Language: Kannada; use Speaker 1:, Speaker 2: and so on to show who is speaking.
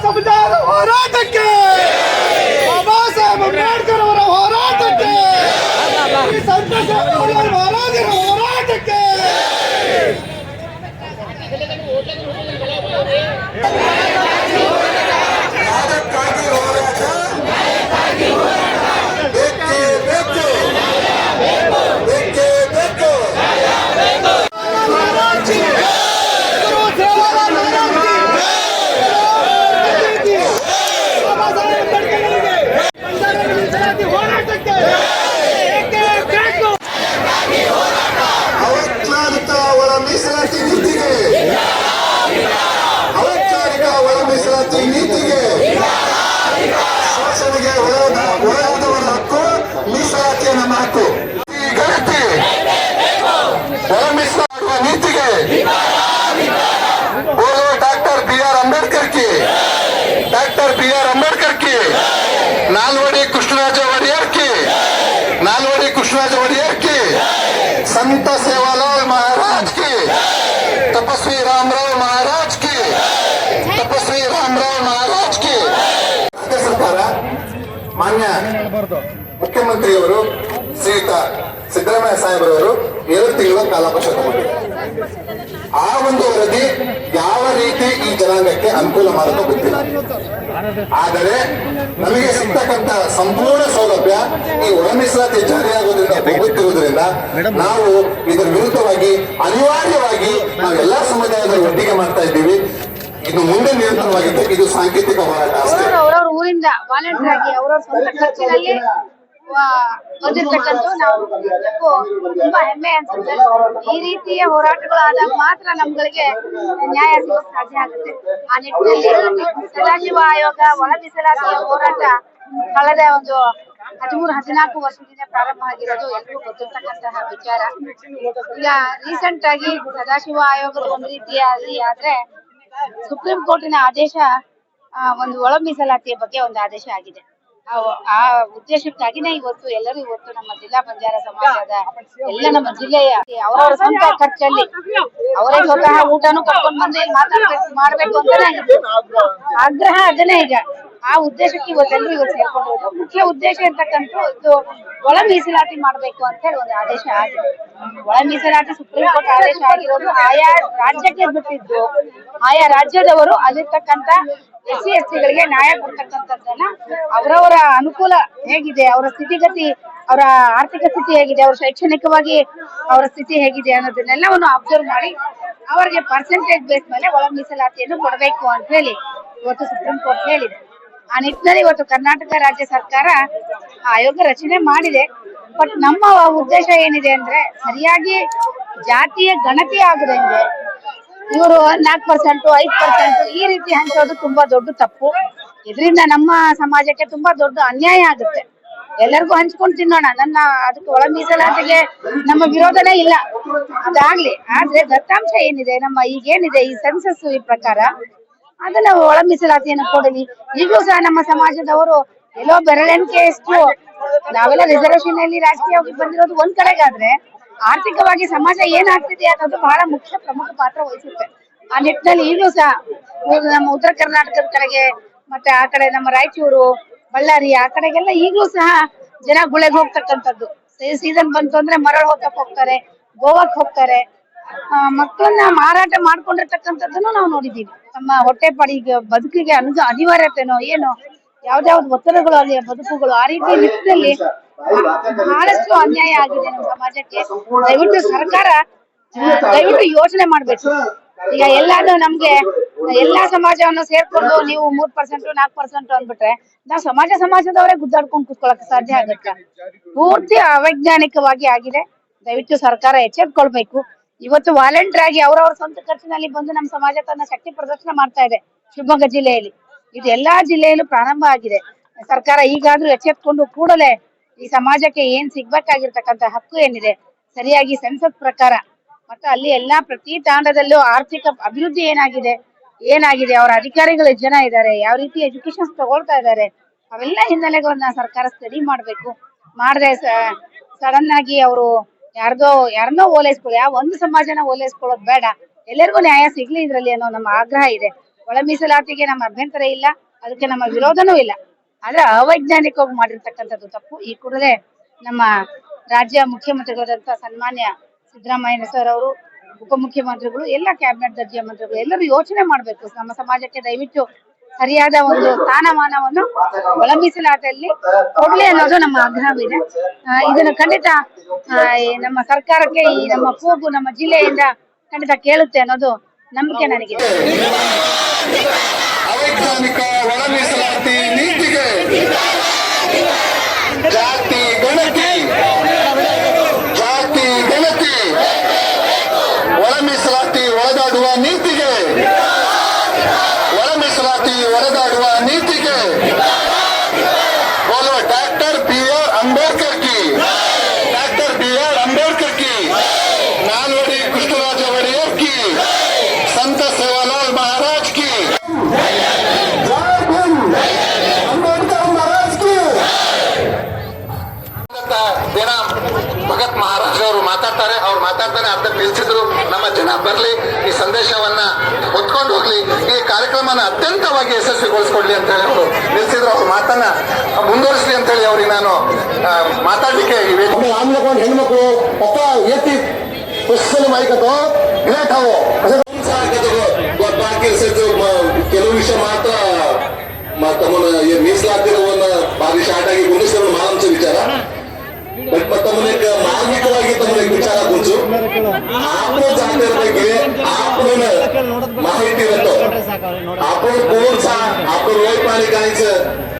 Speaker 1: ಸಂವಿಧಾನ ಹೋರಾಟಕ್ಕೆ
Speaker 2: ಮೀಸಲಾತಿಯ ನಮ್ಮ ಹಕ್ಕು ಈ ಗಣತಿ ಒಳ ಮೀಸಲಾಗುವ ನೀತಿಗೆ बोलो डॉक्टर बी आर अंबेडकर की डॉक्टर बी आर अंबेडकर की नालवडी कृष्णराज वडियर की नालवडी कृष्णराज वडियर की संत सेवालाल ಮಾನ್ಯ ಮುಖ್ಯಮಂತ್ರಿಯವರು, ಶ್ರೀಯುತ ಸಿದ್ದರಾಮಯ್ಯ ಸಾಹೇಬರವರು ಎರಡು ತಿಂಗಳ ಕಾಲಾವಕಾಶ ತಗೊಂಡಿದ್ದಾರೆ. ಆ ಒಂದು ವರದಿ ಯಾವ ರೀತಿ ಈ ಜನಾಂಗಕ್ಕೆ ಅನುಕೂಲ ಮಾಡುತ್ತೋ ಗೊತ್ತಿಲ್ಲ. ಆದರೆ ನಮಗೆ ಸಿಗ್ತಕ್ಕಂತ ಸಂಪೂರ್ಣ ಸೌಲಭ್ಯ ಈ ಒಳ ಮೀಸಲಾತಿ ಜಾರಿಯಾಗೋದ್ರಿಂದ ಹೋಗುತ್ತಿರುವುದರಿಂದ ನಾವು ಇದರ ವಿರುದ್ಧವಾಗಿ ಅನಿವಾರ್ಯವಾಗಿ ನಾವು ಎಲ್ಲಾ ಸಮುದಾಯದ ಒಟ್ಟಿಗೆ ಮಾಡ್ತಾ ಇದ್ದೀವಿ. ಇದು ಮುಂದೆ ನಿರಂತರವಾಗಿದ್ದು ಇದು ಸಾಂಕೇತಿಕ ಹೋರಾಟ ಅಷ್ಟೇ.
Speaker 3: ಊರಿಂದ ವಾಲಂಟಿಯರ್ ಆಗಿ ಅವರ ಸ್ವಂತ ಖರ್ಚಿನಲ್ಲಿ ಬಂದಿರ್ತಕ್ಕಂಥ ನಾವು ತುಂಬಾ ಹೆಮ್ಮೆ ಅನ್ಸುತ್ತೆ. ಈ ರೀತಿಯ ಹೋರಾಟಗಳಾದಾಗ ಮಾತ್ರ ನಮ್ಗಳಿಗೆ ನ್ಯಾಯ ಸಿಗೋಕ್ ಸಾಧ್ಯ ಆಗುತ್ತೆ. ಆ ನಿಟ್ಟಿನಲ್ಲಿ ಸದಾಶಿವ ಆಯೋಗ, ಒಳ ಮೀಸಲಾತಿ ಹೋರಾಟ ಕಳೆದ ಒಂದು ಹದಿಮೂರು, ಹದಿನಾಲ್ಕು ವರ್ಷದಿಂದ ಪ್ರಾರಂಭ ಆಗಿರೋದು ಎಲ್ರಿಗೂ ಗೊತ್ತಿರ್ತಕ್ಕಂತಹ ವಿಚಾರ. ಈಗ ರೀಸೆಂಟ್ ಆಗಿ ಸದಾಶಿವ ಆಯೋಗದ ಒಂದು ರೀತಿಯಲ್ಲಿ ಆದ್ರೆ ಸುಪ್ರೀಂ ಕೋರ್ಟಿನ ಆದೇಶ ಒಂದು ಒಳ ಮೀಸಲಾತಿಯ ಬಗ್ಗೆ ಒಂದು ಆದೇಶ ಆಗಿದೆ. ಆ ಉದ್ದೇಶಕ್ಕಾಗಿನೇ ಇವತ್ತು ಎಲ್ಲರೂ ಇವತ್ತು ನಮ್ಮ ಜಿಲ್ಲಾ ಬಂಜಾರ ಸಮಾಜದ ಎಲ್ಲ ನಮ್ಮ ಜಿಲ್ಲೆಯ ಅವರವರ ಸ್ವಂತ ಖರ್ಚಲ್ಲಿ ಅವರೇ ಸ್ವತಃ ಊಟನೂ ಕರ್ಕೊಂಡ್ ಬಂದು ಮಾತಾಡ್ಬೇಕು, ಮಾಡ್ಬೇಕು ಅಂತಾನೆ ಆಗ್ರಹ ಅದನ್ನೇ ಈಗ. ಆ ಉದ್ದೇಶಕ್ಕೆ ಇವತ್ತೆಲ್ಲರೂ ಇವತ್ತು ಸೇರ್ಕೊಂಡಿರೋದು ಮುಖ್ಯ ಉದ್ದೇಶ ಇರ್ತಕ್ಕಂಥ ಇದು ಒಳ ಮೀಸಲಾತಿ ಮಾಡ್ಬೇಕು ಅಂತ ಹೇಳಿ ಒಂದು ಆದೇಶ ಆಗಿದೆ. ಒಳ ಮೀಸಲಾತಿ ಸುಪ್ರೀಂ ಕೋರ್ಟ್ ಆದೇಶ ಆಗಿರೋದು ಆಯಾ ರಾಜ್ಯಕ್ಕೆ ಬಿಟ್ಟಿದ್ದು. ಆಯಾ ರಾಜ್ಯದವರು ಅಲ್ಲಿರ್ತಕ್ಕಂಥ ಎಸ್ ಸಿ ಎಸ್ ಟಿಗಳಿಗೆ ನ್ಯಾಯ ಕೊಡ್ತಕ್ಕಂಥದ್ದನ್ನ ಅವರವರ ಅನುಕೂಲ ಹೇಗಿದೆ, ಅವರ ಸ್ಥಿತಿಗತಿ, ಅವರ ಆರ್ಥಿಕ ಸ್ಥಿತಿ ಹೇಗಿದೆ, ಅವ್ರ ಶೈಕ್ಷಣಿಕವಾಗಿ ಅವರ ಸ್ಥಿತಿ ಹೇಗಿದೆ ಅನ್ನೋದನ್ನೆಲ್ಲವನ್ನು ಅಬ್ಸರ್ವ್ ಮಾಡಿ ಅವರಿಗೆ ಪರ್ಸೆಂಟೇಜ್ ಬೇಸ್ ಮೇಲೆ ಒಳ ಮೀಸಲಾತಿಯನ್ನು ಕೊಡಬೇಕು ಅಂತ ಹೇಳಿ ಇವತ್ತು ಸುಪ್ರೀಂ ಕೋರ್ಟ್ ಹೇಳಿದೆ. ಆ ನಿಟ್ಟಿನಲ್ಲಿ ಇವತ್ತು ಕರ್ನಾಟಕ ರಾಜ್ಯ ಸರ್ಕಾರ ಆಯೋಗ ರಚನೆ ಮಾಡಿದೆ. ಬಟ್ ನಮ್ಮ ಉದ್ದೇಶ ಏನಿದೆ ಅಂದ್ರೆ ಸರಿಯಾಗಿ ಜಾತಿಯ ಗಣತಿ ಆಗದಂಗೆ ಇವರು ನಾಲ್ಕು ಪರ್ಸೆಂಟ್ ಐದು ಪರ್ಸೆಂಟ್ ಈ ರೀತಿ ಹಂಚೋದು ತುಂಬಾ ದೊಡ್ಡ ತಪ್ಪು. ಇದರಿಂದ ನಮ್ಮ ಸಮಾಜಕ್ಕೆ ತುಂಬಾ ದೊಡ್ಡ ಅನ್ಯಾಯ ಆಗುತ್ತೆ. ಎಲ್ಲರಿಗೂ ಹಂಚ್ಕೊಂಡು ತಿನ್ನೋಣ. ನನ್ನ ಅದಕ್ಕೆ ಒಳ ಮೀಸಲಾತಿಗೆ ನಮ್ಮ ವಿರೋಧನೇ ಇಲ್ಲ. ಅದಾಗ್ಲಿ, ಆದ್ರೆ ದತ್ತಾಂಶ ಏನಿದೆ, ನಮ್ಮ ಈಗೇನಿದೆ ಈ ಸೆನ್ಸಸ್ ಈ ಪ್ರಕಾರ ಅದನ್ನ ಒಳ ಮೀಸಲಾತಿಯನ್ನು ಕೊಡಲಿ. ಈಗಲೂ ಸಹ ನಮ್ಮ ಸಮಾಜದವರು ಎಲ್ಲೋ ಬೆರಳೆಣಿಕೆಯಷ್ಟು ನಾವೆಲ್ಲ ರಿಸರ್ವೇಶನ್ ಅಲ್ಲಿ ರಾಜಕೀಯವಾಗಿ ಬಂದಿರೋದು ಒಂದ್ ಕಡೆಗಾದ್ರೆ ಆರ್ಥಿಕವಾಗಿ ಸಮಾಜ ಏನಾಗ್ತಿದೆ ಅನ್ನೋದು ಬಹಳ ಮುಖ್ಯ ಪ್ರಮುಖ ಪಾತ್ರ ವಹಿಸುತ್ತೆ. ಆ ನಿಟ್ಟಿನಲ್ಲಿ ಈಗಲೂ ಸಹ ನಮ್ಮ ಉತ್ತರ ಕರ್ನಾಟಕದ ಕಡೆಗೆ, ಮತ್ತೆ ಆ ಕಡೆ ನಮ್ಮ ರಾಯಚೂರು, ಬಳ್ಳಾರಿ, ಆ ಕಡೆಗೆಲ್ಲ ಈಗಲೂ ಸಹ ಜನ ಗುಳೆಗೆ ಹೋಗ್ತಕ್ಕಂಥದ್ದು ಸೀಸನ್ ಬಂತು ಅಂದ್ರೆ ಮರಳು ಹೋಗಕ್ ಹೋಗ್ತಾರೆ, ಗೋವಾಕ್ ಹೋಗ್ತಾರೆ. ಮಕ್ಕಳನ್ನ ಮಾರಾಟ ಮಾಡ್ಕೊಂಡಿರ್ತಕ್ಕಂಥದ್ದನ್ನು ನಾವು ನೋಡಿದ್ದೀವಿ. ನಮ್ಮ ಹೊಟ್ಟೆಪಾಡಿಗೆ ಬದುಕಿಗೆ ಅನುಜ ಅನಿವಾರ್ಯತೆನೋ ಏನೋ ಯಾವ್ದಾವ್ದು ಒತ್ತಡಗಳು ಅಲ್ಲಿ, ಬದುಕುಗಳು, ಆ ರೀತಿ ನಿಟ್ಟಿನಲ್ಲಿ ಬಹಳಷ್ಟು ಅನ್ಯಾಯ ಆಗಿದೆ ನಮ್ಮ ಸಮಾಜಕ್ಕೆ. ದಯವಿಟ್ಟು ಸರ್ಕಾರ ದಯವಿಟ್ಟು ಯೋಚನೆ ಮಾಡ್ಬೇಕು. ಈಗ ಎಲ್ಲಾನು ನಮ್ಗೆ ಎಲ್ಲಾ ಸಮಾಜವನ್ನು ಸೇರ್ಕೊಂಡು ನೀವು ಮೂರ್ ಪರ್ಸೆಂಟ್ ನಾಲ್ಕು ಪರ್ಸೆಂಟ್ ಅಂದ್ಬಿಟ್ರೆ ನಾವು ಸಮಾಜ ಸಮಾಜದವರೇ ಗುದ್ದಾಡ್ಕೊಂಡು ಕುತ್ಕೊಳಕ್ ಸಾಧ್ಯ ಆಗುತ್ತೆ? ಪೂರ್ತಿ ಅವೈಜ್ಞಾನಿಕವಾಗಿ ಆಗಿದೆ. ದಯವಿಟ್ಟು ಸರ್ಕಾರ ಎಚ್ಚೆತ್ಕೊಳ್ಬೇಕು. ಇವತ್ತು ವಾಲಂಟಿಯರ್ ಆಗಿ ಅವರವರ ಸ್ವಂತ ಖರ್ಚಿನಲ್ಲಿ ಬಂದು ನಮ್ಮ ಸಮಾಜ ತನ್ನ ಶಕ್ತಿ ಪ್ರದರ್ಶನ ಮಾಡ್ತಾ ಇದೆ ಶಿವಮೊಗ್ಗ ಜಿಲ್ಲೆಯಲ್ಲಿ. ಇದು ಎಲ್ಲಾ ಜಿಲ್ಲೆಯಲ್ಲೂ ಪ್ರಾರಂಭ ಆಗಿದೆ. ಸರ್ಕಾರ ಈಗಾದ್ರೂ ಎಚ್ಚೆತ್ಕೊಂಡು ಕೂಡಲೇ ಈ ಸಮಾಜಕ್ಕೆ ಏನ್ ಸಿಗ್ಬೇಕಾಗಿರ್ತಕ್ಕಂತ ಹಕ್ಕು ಏನಿದೆ, ಸರಿಯಾಗಿ ಸೆನ್ಸಸ್ ಪ್ರಕಾರ ಮತ್ತೆ ಅಲ್ಲಿ ಎಲ್ಲಾ ಪ್ರತಿ ತಾಂಡದಲ್ಲೂ ಆರ್ಥಿಕ ಅಭಿವೃದ್ಧಿ ಏನಾಗಿದೆ ಏನಾಗಿದೆ, ಅವರ ಅಧಿಕಾರಿಗಳು ಜನ ಇದ್ದಾರೆ, ಯಾವ ರೀತಿ ಎಜುಕೇಶನ್ ತಗೊಳ್ತಾ ಇದ್ದಾರೆ, ಅವೆಲ್ಲ ಹಿನ್ನೆಲೆಗಳನ್ನ ಸರ್ಕಾರ ಸ್ಟಡಿ ಮಾಡ್ಬೇಕು. ಮಾಡದೆ ಸಡನ್ ಆಗಿ ಅವರು ಯಾರ್ದೋ ಯಾರನ್ನೋ ಓಲೈಸ್ಕೊಳ್ಳಿ ಯಾವ ಒಂದು ಸಮಾಜನ ಓಲೈಸ್ಕೊಳ್ಳೋದು ಬೇಡ. ಎಲ್ಲರಿಗೂ ನ್ಯಾಯ ಸಿಗ್ಲಿ ಇದ್ರಲ್ಲಿ ಅನ್ನೋ ನಮ್ಮ ಆಗ್ರಹ ಇದೆ. ಒಳ ಮೀಸಲಾತಿಗೆ ನಮ್ಮ ಅಭ್ಯಂತರ ಇಲ್ಲ, ಅದಕ್ಕೆ ನಮ್ಮ ವಿರೋಧನೂ ಇಲ್ಲ. ಆದ್ರೆ ಅವೈಜ್ಞಾನಿಕವಾಗಿ ಮಾಡಿರ್ತಕ್ಕಂಥದ್ದು ತಪ್ಪು. ಈ ಕೂಡಲೇ ನಮ್ಮ ರಾಜ್ಯ ಮುಖ್ಯಮಂತ್ರಿಗಳಾದಂತ ಸನ್ಮಾನ್ಯ ಸಿದ್ದರಾಮಯ್ಯ ಸರ್ ಅವರು, ಉಪಮುಖ್ಯಮಂತ್ರಿಗಳು, ಎಲ್ಲ ಕ್ಯಾಬಿನೆಟ್ ದರ್ಜೆಯ ಮಂತ್ರಿಗಳು ಎಲ್ಲರೂ ಯೋಚನೆ ಮಾಡ್ಬೇಕು. ನಮ್ಮ ಸಮಾಜಕ್ಕೆ ದಯವಿಟ್ಟು ಸರಿಯಾದ ಒಂದು ಸ್ಥಾನಮಾನವನ್ನು ಒಳ ಕೊಡಲಿ ಅನ್ನೋದು ನಮ್ಮ ಆಗ್ರಹವಿದೆ. ಇದನ್ನು ಖಂಡಿತ ನಮ್ಮ ಸರ್ಕಾರಕ್ಕೆ, ಈ ನಮ್ಮ ಕೂಗು ನಮ್ಮ ಜಿಲ್ಲೆಯಿಂದ ಖಂಡಿತ ಕೇಳುತ್ತೆ ಅನ್ನೋದು ನಂಬಿಕೆ ನನಗಿದೆ.
Speaker 2: ಅವೈಜ್ಞಾನಿಕ ಒಳ ನೀತಿಗೆ ಈ ಕಾರ್ಯಕ್ರಮನ ಅತ್ಯಂತವಾಗಿ ಯಶಸ್ವಿಗೊಳಿಸ್ಕೊಡ್ಲಿ ಅಂತ ಹೇಳಿ ಅವರು ನಿಲ್ಸಿದ್ರು ಅವ್ರ ಮಾತನ್ನ ಮುಂದುವರಿಸಲಿ ಅಂತ ಹೇಳಿ ಅವ್ರಿಗೆ ನಾನು ಮಾತಾಡ್ಲಿಕ್ಕೆ ಆಮ್ಲಕೊಂಡು ಹೆಣ್ಮಕ್ಳು ಪಪ್ಪ ಎತ್ತಿ ಕ್ವಶನ್ ಮಾಹಿಕತ್ತು ಗ್ರೇಟ್ ಅವು ಬಾಕಿ ಕೆಲವು ವಿಷಯ ಮಾತ್ರ ತಮ್ಮನ್ನ ಮೀಸಲಾತಿರುವನ್ನ ಭಾರಿ ಶಾರ್ಟ್ ಆಗಿ ಗುಣಿಸಿದ ಮಾಂಸ ವಿಚಾರ. ಬಟ್ ಮತ್ತ ತಮ್ಮನ್ನ ಮಾರ್ಮಿಕವಾಗಿ ತಮ್ಮನ್ನ ವಿಚಾರ ಕುಂಚು ಆಪಣ ಜಾತಿಯ ಬಗ್ಗೆ ಆಪಣ ಮಾಹಿತಿ ಇರುತ್ತೋ आपण कोण सा आपण रोय पाणी कायचं